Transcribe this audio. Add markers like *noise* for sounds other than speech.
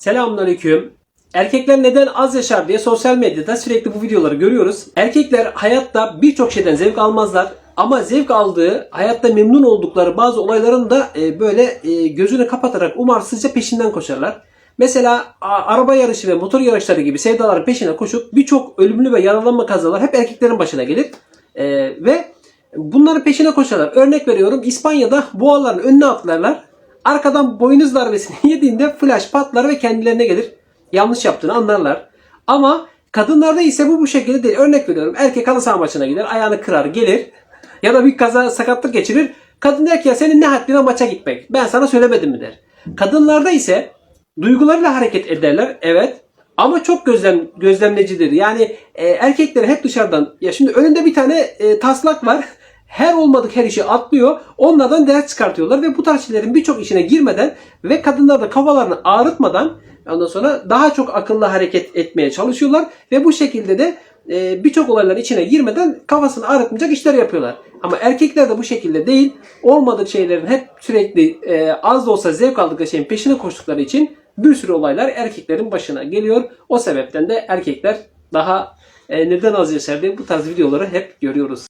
Selamünaleyküm. Erkekler neden az yaşar diye sosyal medyada sürekli bu videoları görüyoruz. Erkekler hayatta birçok şeyden zevk almazlar. Ama zevk aldığı, hayatta memnun oldukları bazı olayların da e, böyle e, gözünü kapatarak umarsızca peşinden koşarlar. Mesela araba yarışı ve motor yarışları gibi sevdaların peşine koşup birçok ölümlü ve yaralanma kazalar hep erkeklerin başına gelir. E, ve bunların peşine koşarlar. Örnek veriyorum İspanya'da boğaların önüne atlarlar. Arkadan boynuz darbesini *laughs* yediğinde flash patlar ve kendilerine gelir. Yanlış yaptığını anlarlar. Ama kadınlarda ise bu bu şekilde değil. Örnek veriyorum. Erkek halı saha maçına gider. Ayağını kırar gelir. *laughs* Ya da bir kaza sakatlık geçirir. Kadın der ki ya senin ne haddine maça gitmek. Ben sana söylemedim mi der. Kadınlarda ise duygularıyla hareket ederler. Evet. Ama çok gözlem gözlemlecidir. Yani e, erkekler hep dışarıdan ya şimdi önünde bir tane e, taslak var. *laughs* Her olmadık her işi atlıyor. Onlardan ders çıkartıyorlar ve bu tarz şeylerin birçok işine girmeden ve kadınlar da kafalarını ağrıtmadan ondan sonra daha çok akıllı hareket etmeye çalışıyorlar ve bu şekilde de e, birçok olayların içine girmeden kafasını ağrıtmayacak işler yapıyorlar. Ama erkekler de bu şekilde değil. Olmadık şeylerin hep sürekli e, az da olsa zevk aldıkları şeyin peşine koştukları için bir sürü olaylar erkeklerin başına geliyor. O sebepten de erkekler daha e, neden az yaşar diye bu tarz videoları hep görüyoruz.